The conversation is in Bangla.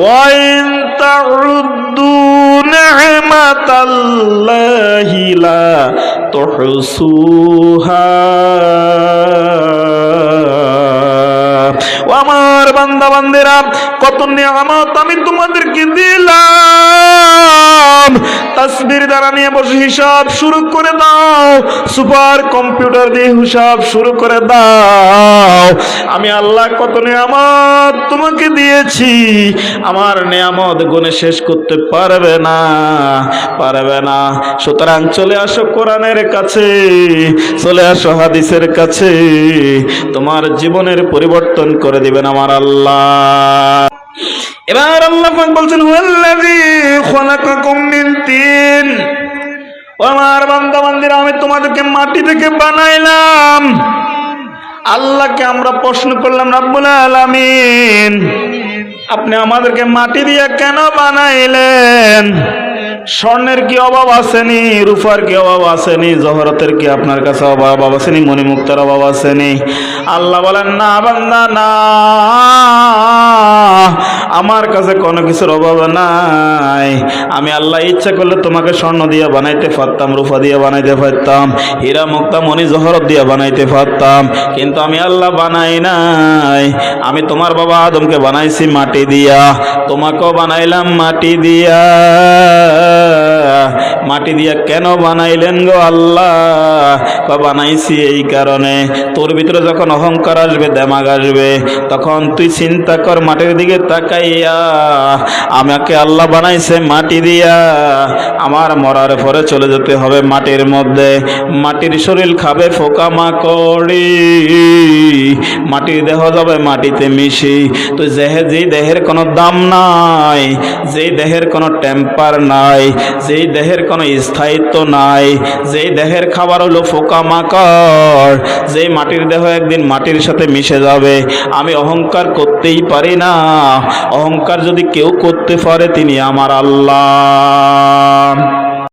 وإن تعدوا نعمة الله لا تحصوها ও আমার বান্দা বান্দেরা কত নিয়ামত আমি তোমাদেরকে দিলাম তাসবির দ্বারা নিয়ে বসে হিসাব শুরু করে দাও। সুপার কম্পিউটার দিয়ে হিসাব শুরু করে দাও। আমি আল্লাহ কত নিয়ামত তোমাকে দিয়েছি। আমার নিয়ামত গুণে শেষ করতে পারবে না পারবে না। সুতরাং চলে আসো কোরআনের কাছে, চলে আসো হাদিসের কাছে। তোমার জীবনের পরিবর্তন করে দিবেন আমার আল্লাহ। এবার আল্লাহ বলছেন তিন। আমার বান্দা বান্দিরা আমি তোমাদেরকে মাটি থেকে বানাইলাম। আল্লাহকে আমরা প্রশ্ন করলাম, রাব্বুল আলামিন, আপনি আমাদেরকে মাটি দিয়ে কেন বানাইলেন? স্বর্ণের কি অভাব আসেনি, রূপার কি অভাব আসেনি, জহরতের কি আপনার কাছে অভাব আসেনি, মণিমুক্তার অভাব আসেনি? আল্লাহ বলেন, না বান্দা, না। আমার কাছে কোনো কিছুর অভাব নাই। আমি আল্লাহ ইচ্ছা করলে তোমাকে স্বর্ণ দিয়ে বানাইতে পারতাম, রূপা দিয়ে বানাইতে পারতাম, হীরা, মুক্তা, মণি, জহরত দিয়ে বানাইতে পারতাম, কিন্তু আমি আল্লাহ বানাই নাই। আমি তোমার বাবা আদমকে বানাইছি মাটি দিয়া। তোমাকেও বানাইলাম মাটি দিয়া। মাটি দিয়া কেন বানাইলেন গো আল্লাহ? বানাইছি এই কারণে। তোর ভিতরে যখন অহংকার আসবে, দেমাগ আসবে, তখন তুই চিন্তা কর, মাটির দিকে তাকাইয়া আমাকে আল্লাহ বানাইছে মাটি দিয়া। আমার মরার পরে চলে যেতে হবে মাটির মধ্যে। মাটির শরীর খাবে ফোকা মাকড়ি। মাটির দেহ যাবে মাটিতে। মিশি। তো যেহে যেই দেহের কোনো দাম নাই যেই দেহের কোনো টেম্পার নাই যেই দেহের কোনো স্থায়িত্ব নাই যেই দেহের খাবার হলো ফোকা মাকড় যেই মাটির দেহ একদিন মাটির সাথে মিশে যাবে, আমি অহংকার করতেই পারি না। অহংকার যদি কেউ করতে পারে, তিনি আমার আল্লাহ।